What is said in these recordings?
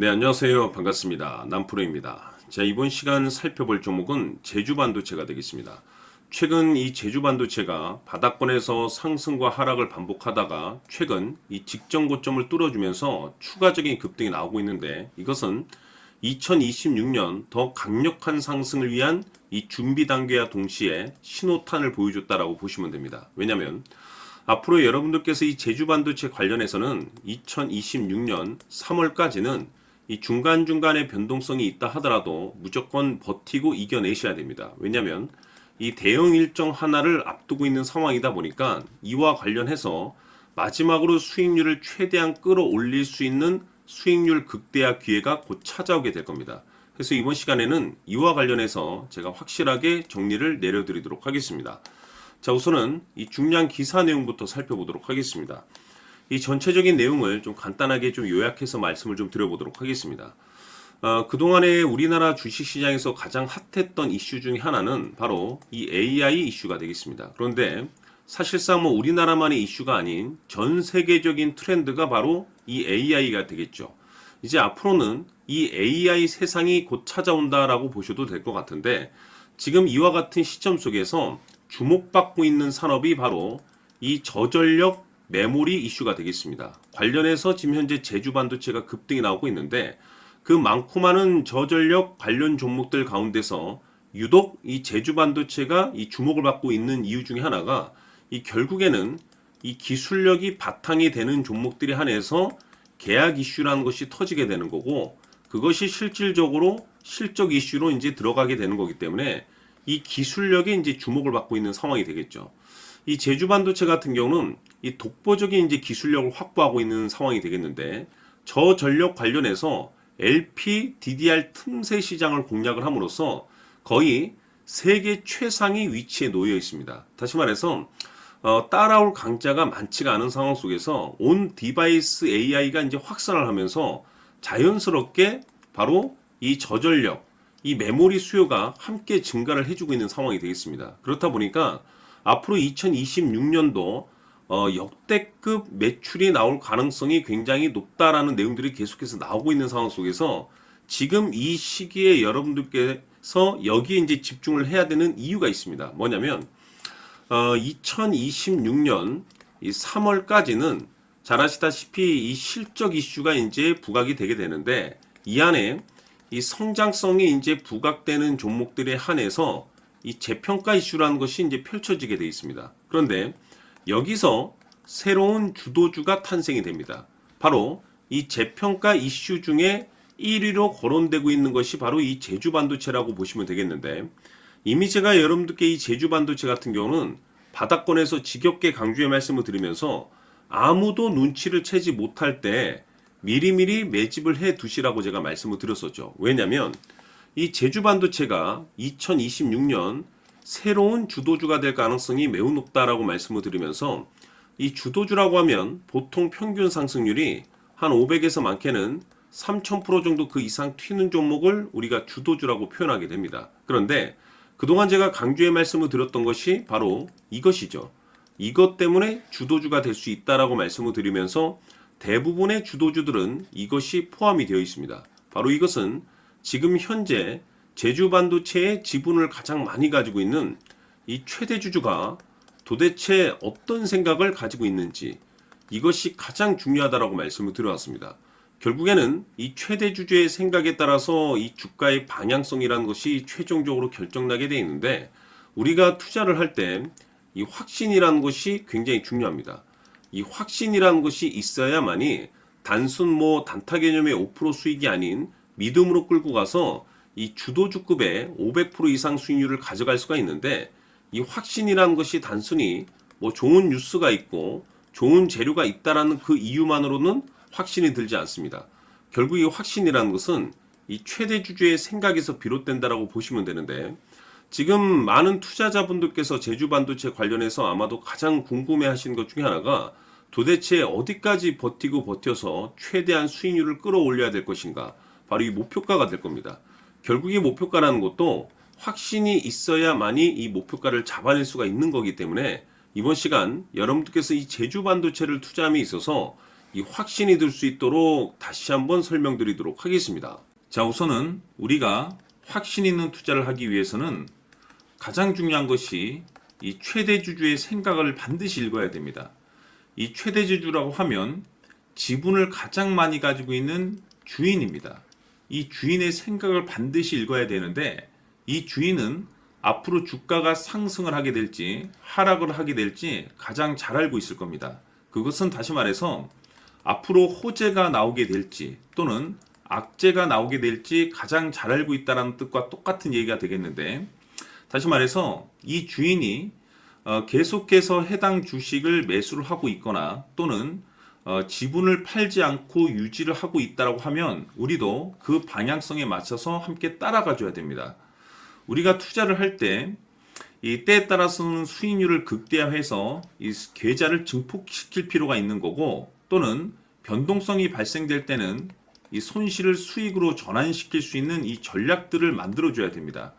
네, 안녕하세요. 반갑습니다. 남프로입니다. 자, 이번 시간 살펴볼 종목은 제주 반도체가 되겠습니다. 최근 이 제주 반도체가 바닥권에서 상승과 하락을 반복하다가 최근 이 직전 고점을 뚫어주면서 추가적인 급등이 나오고 있는데 이것은 2026년 더 강력한 상승을 위한 이 준비 단계와 동시에 신호탄을 보여줬다라고 보시면 됩니다. 왜냐하면 앞으로 여러분들께서 이 제주 반도체 관련해서는 2026년 3월까지는 이 중간중간에 변동성이 있다 하더라도 무조건 버티고 이겨내셔야 됩니다. 왜냐하면 이 대형 일정 하나를 앞두고 있는 상황이다 보니까 이와 관련해서 마지막으로 수익률을 최대한 끌어올릴 수 있는 수익률 극대화 기회가 곧 찾아오게 될 겁니다. 그래서 이번 시간에는 이와 관련해서 제가 확실하게 정리를 내려드리도록 하겠습니다. 자, 우선은 이 중요한 기사 내용부터 살펴보도록 하겠습니다. 이 전체적인 내용을 좀 간단하게 좀 요약해서 말씀을 좀 드려보도록 하겠습니다. 어, 그동안에 우리나라 주식시장에서 가장 핫했던 이슈 중에 하나는 바로 이 AI 이슈가 되겠습니다. 그런데 사실상 뭐 우리나라만의 이슈가 아닌 전 세계적인 트렌드가 바로 이 AI가 되겠죠. 이제 앞으로는 이 AI 세상이 곧 찾아온다라고 보셔도 될 것 같은데 지금 이와 같은 시점 속에서 주목받고 있는 산업이 바로 이 저전력 메모리 이슈가 되겠습니다. 관련해서 지금 현재 제주 반도체가 급등이 나오고 있는데 그 많고 많은 저전력 관련 종목들 가운데서 유독 이 제주 반도체가 이 주목을 받고 있는 이유 중에 하나가 이 결국에는 이 기술력이 바탕이 되는 종목들이 한해서 계약 이슈라는 것이 터지게 되는 거고 그것이 실질적으로 실적 이슈로 이제 들어가게 되는 거기 때문에 이 기술력에 이제 주목을 받고 있는 상황이 되겠죠. 이 제주 반도체 같은 경우는 이 독보적인 이제 기술력을 확보하고 있는 상황이 되겠는데 저전력 관련해서 LP, DDR 틈새 시장을 공략을 함으로써 거의 세계 최상위 위치에 놓여 있습니다. 다시 말해서 어, 따라올 강자가 많지가 않은 상황 속에서 온 디바이스 AI가 이제 확산을 하면서 자연스럽게 바로 이 저전력, 이 메모리 수요가 함께 증가를 해주고 있는 상황이 되겠습니다. 그렇다 보니까 앞으로 2026년도 어, 역대급 매출이 나올 가능성이 굉장히 높다라는 내용들이 계속해서 나오고 있는 상황 속에서 지금 이 시기에 여러분들께서 여기에 이제 집중을 해야 되는 이유가 있습니다. 뭐냐면 어, 2026년 이 3월까지는 잘 아시다시피 이 실적 이슈가 이제 부각이 되게 되는데 이 안에 이 성장성이 이제 부각되는 종목들에 한해서 이 재평가 이슈라는 것이 이제 펼쳐지게 되어 있습니다. 그런데 여기서 새로운 주도주가 탄생이 됩니다. 바로 이 재평가 이슈 중에 1위로 거론되고 있는 것이 바로 이 제주 반도체라고 보시면 되겠는데 이미 제가 여러분들께 이 제주 반도체 같은 경우는 바닥권에서 지겹게 강조의 말씀을 드리면서 아무도 눈치를 채지 못할 때 미리미리 매집을 해 두시라고 제가 말씀을 드렸었죠. 왜냐면 이 제주 반도체가 2026년 새로운 주도주가 될 가능성이 매우 높다라고 말씀을 드리면서 이 주도주라고 하면 보통 평균 상승률이 한 500에서 많게는 3000% 정도 그 이상 튀는 종목을 우리가 주도주라고 표현하게 됩니다. 그런데 그동안 제가 강조의 말씀을 드렸던 것이 바로 이것이죠. 이것 때문에 주도주가 될 수 있다라고 말씀을 드리면서 대부분의 주도주들은 이것이 포함이 되어 있습니다. 바로 이것은 지금 현재 제주 반도체의 지분을 가장 많이 가지고 있는 이 최대 주주가 도대체 어떤 생각을 가지고 있는지 이것이 가장 중요하다라고 말씀을 드려왔습니다. 결국에는 이 최대 주주의 생각에 따라서 이 주가의 방향성이라는 것이 최종적으로 결정나게 되어 있는데 우리가 투자를 할 때 이 확신이라는 것이 굉장히 중요합니다. 이 확신이라는 것이 있어야만이 단순 뭐 단타 개념의 5% 수익이 아닌 믿음으로 끌고 가서 이 주도주급의 500% 이상 수익률을 가져갈 수가 있는데 이 확신이라는 것이 단순히 뭐 좋은 뉴스가 있고 좋은 재료가 있다라는 그 이유만으로는 확신이 들지 않습니다. 결국 이 확신이라는 것은 이 최대 주주의 생각에서 비롯된다라고 보시면 되는데 지금 많은 투자자분들께서 제주 반도체 관련해서 아마도 가장 궁금해 하시는 것 중에 하나가 도대체 어디까지 버티고 버텨서 최대한 수익률을 끌어올려야 될 것인가 바로 이 목표가가 될 겁니다. 결국 이 목표가라는 것도 확신이 있어야만이 이 목표가를 잡아낼 수가 있는 거기 때문에 이번 시간 여러분들께서 이 제주 반도체를 투자함에 있어서 이 확신이 들 수 있도록 다시 한번 설명드리도록 하겠습니다. 자, 우선은 우리가 확신 있는 투자를 하기 위해서는 가장 중요한 것이 이 최대 주주의 생각을 반드시 읽어야 됩니다. 이 최대 주주라고 하면 지분을 가장 많이 가지고 있는 주인입니다. 이 주인의 생각을 반드시 읽어야 되는데 이 주인은 앞으로 주가가 상승을 하게 될지 하락을 하게 될지 가장 잘 알고 있을 겁니다. 그것은 다시 말해서 앞으로 호재가 나오게 될지 또는 악재가 나오게 될지 가장 잘 알고 있다는 뜻과 똑같은 얘기가 되겠는데 다시 말해서 이 주인이 어, 계속해서 해당 주식을 매수를 하고 있거나 또는 어, 지분을 팔지 않고 유지를 하고 있다라고 하면 우리도 그 방향성에 맞춰서 함께 따라가 줘야 됩니다. 우리가 투자를 할 때 이 때에 따라서는 수익률을 극대화해서 이 계좌를 증폭시킬 필요가 있는 거고 또는 변동성이 발생될 때는 이 손실을 수익으로 전환시킬 수 있는 이 전략들을 만들어 줘야 됩니다.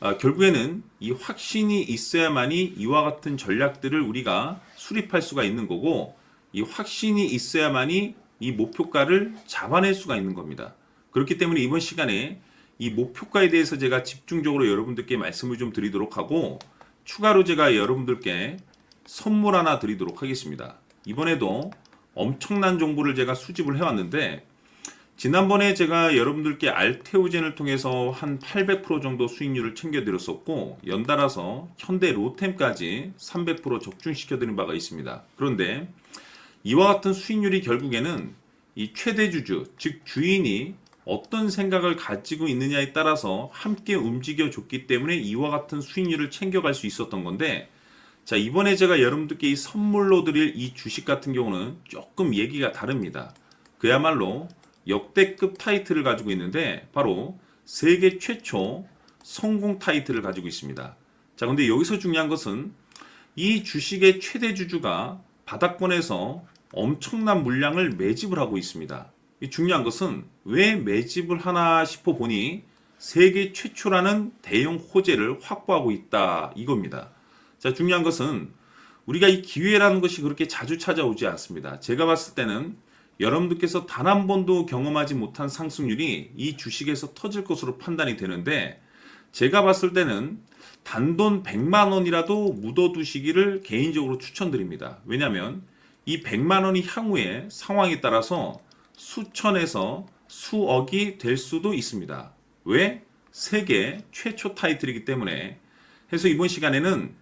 아, 결국에는 이 확신이 있어야만이 이와 같은 전략들을 우리가 수립할 수가 있는 거고 이 확신이 있어야만이 이 목표가를 잡아낼 수가 있는 겁니다. 그렇기 때문에 이번 시간에 이 목표가에 대해서 제가 집중적으로 여러분들께 말씀을 좀 드리도록 하고 추가로 제가 여러분들께 선물 하나 드리도록 하겠습니다. 이번에도 엄청난 정보를 제가 수집을 해왔는데 지난번에 제가 여러분들께 알테오젠을 통해서 한 800% 정도 수익률을 챙겨드렸었고 연달아서 현대 로템까지 300% 적중시켜드린 바가 있습니다. 그런데 이와 같은 수익률이 결국에는 이 최대 주주, 즉 주인이 어떤 생각을 가지고 있느냐에 따라서 함께 움직여 줬기 때문에 이와 같은 수익률을 챙겨갈 수 있었던 건데 자 이번에 제가 여러분들께 이 선물로 드릴 이 주식 같은 경우는 조금 얘기가 다릅니다. 그야말로 역대급 타이틀을 가지고 있는데 바로 세계 최초 성공 타이틀을 가지고 있습니다. 자 근데 여기서 중요한 것은 이 주식의 최대 주주가 바닥권에서 엄청난 물량을 매집을 하고 있습니다. 이 중요한 것은 왜 매집을 하나 싶어 보니 세계 최초라는 대형 호재를 확보하고 있다 이겁니다. 자, 중요한 것은 우리가 이 기회라는 것이 그렇게 자주 찾아오지 않습니다. 제가 봤을 때는 여러분들께서 단 한 번도 경험하지 못한 상승률이 이 주식에서 터질 것으로 판단이 되는데 제가 봤을 때는 단돈 100만 원이라도 묻어두시기를 개인적으로 추천드립니다. 왜냐하면 이 100만 원이 향후에 상황에 따라서 수천에서 수억이 될 수도 있습니다. 왜? 세계 최초 타이틀이기 때문에 해서 이번 시간에는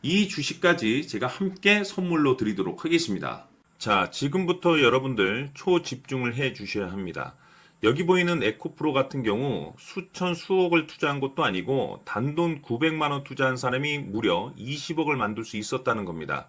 이 주식까지 제가 함께 선물로 드리도록 하겠습니다. 자, 지금부터 여러분들 초집중을 해 주셔야 합니다. 여기 보이는 에코프로 같은 경우 수천 수억을 투자한 것도 아니고 단돈 900만 원 투자한 사람이 무려 20억을 만들 수 있었다는 겁니다.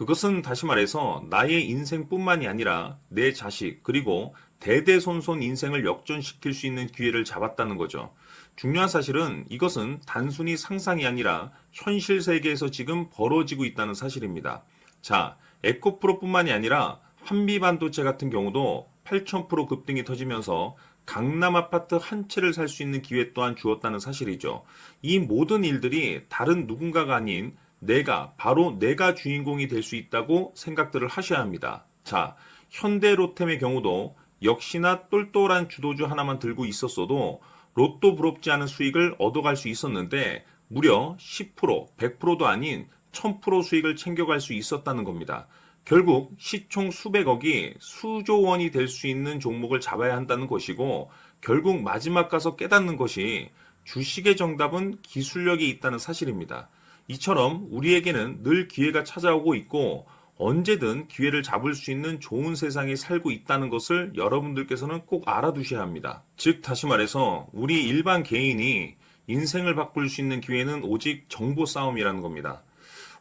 그것은 다시 말해서 나의 인생뿐만이 아니라 내 자식 그리고 대대손손 인생을 역전시킬 수 있는 기회를 잡았다는 거죠. 중요한 사실은 이것은 단순히 상상이 아니라 현실 세계에서 지금 벌어지고 있다는 사실입니다. 자, 에코프로뿐만이 아니라 한미반도체 같은 경우도 8,000% 급등이 터지면서 강남 아파트 한 채를 살 수 있는 기회 또한 주었다는 사실이죠. 이 모든 일들이 다른 누군가가 아닌 내가 바로 내가 주인공이 될 수 있다고 생각들을 하셔야 합니다. 자, 현대 로템의 경우도 역시나 똘똘한 주도주 하나만 들고 있었어도 로또 부럽지 않은 수익을 얻어갈 수 있었는데 무려 10%, 100%도 아닌 1000% 수익을 챙겨갈 수 있었다는 겁니다. 결국 시총 수백억이 수조 원이 될 수 있는 종목을 잡아야 한다는 것이고 결국 마지막 가서 깨닫는 것이 주식의 정답은 기술력이 있다는 사실입니다. 이처럼 우리에게는 늘 기회가 찾아오고 있고 언제든 기회를 잡을 수 있는 좋은 세상에 살고 있다는 것을 여러분들께서는 꼭 알아두셔야 합니다. 즉, 다시 말해서 우리 일반 개인이 인생을 바꿀 수 있는 기회는 오직 정보 싸움이라는 겁니다.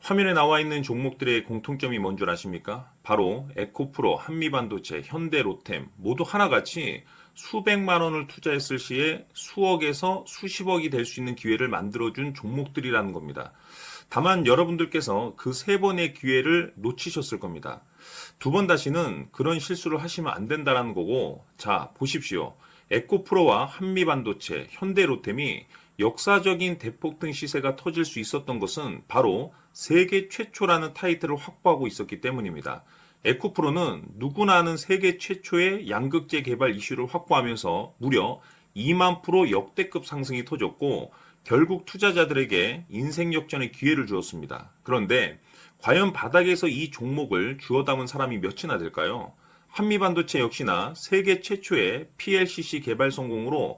화면에 나와 있는 종목들의 공통점이 뭔 줄 아십니까? 바로 에코프로, 한미반도체, 현대로템 모두 하나같이 수백만 원을 투자했을 시에 수억에서 수십억이 될 수 있는 기회를 만들어준 종목들이라는 겁니다. 다만 여러분들께서 그 세 번의 기회를 놓치셨을 겁니다. 두 번 다시는 그런 실수를 하시면 안 된다라는 거고, 자, 보십시오. 에코프로와 한미반도체, 현대로템이 역사적인 대폭등 시세가 터질 수 있었던 것은 바로 세계 최초라는 타이틀을 확보하고 있었기 때문입니다. 에코프로는 누구나 아는 세계 최초의 양극재 개발 이슈를 확보하면서 무려 2만 프로 역대급 상승이 터졌고 결국 투자자들에게 인생 역전의 기회를 주었습니다. 그런데 과연 바닥에서 이 종목을 주워 담은 사람이 몇이나 될까요? 한미반도체 역시나 세계 최초의 PLCC 개발 성공으로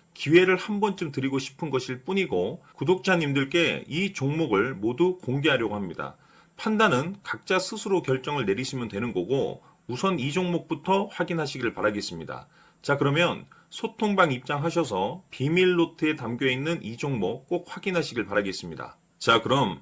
기회를 한 번쯤 드리고 싶은 것일 뿐이고 구독자님들께 이 종목을 모두 공개하려고 합니다. 판단은 각자 스스로 결정을 내리시면 되는 거고 우선 이 종목부터 확인하시길 바라겠습니다. 자 그러면 소통방 입장하셔서 비밀 노트에 담겨 있는 이 종목 꼭 확인하시길 바라겠습니다. 자 그럼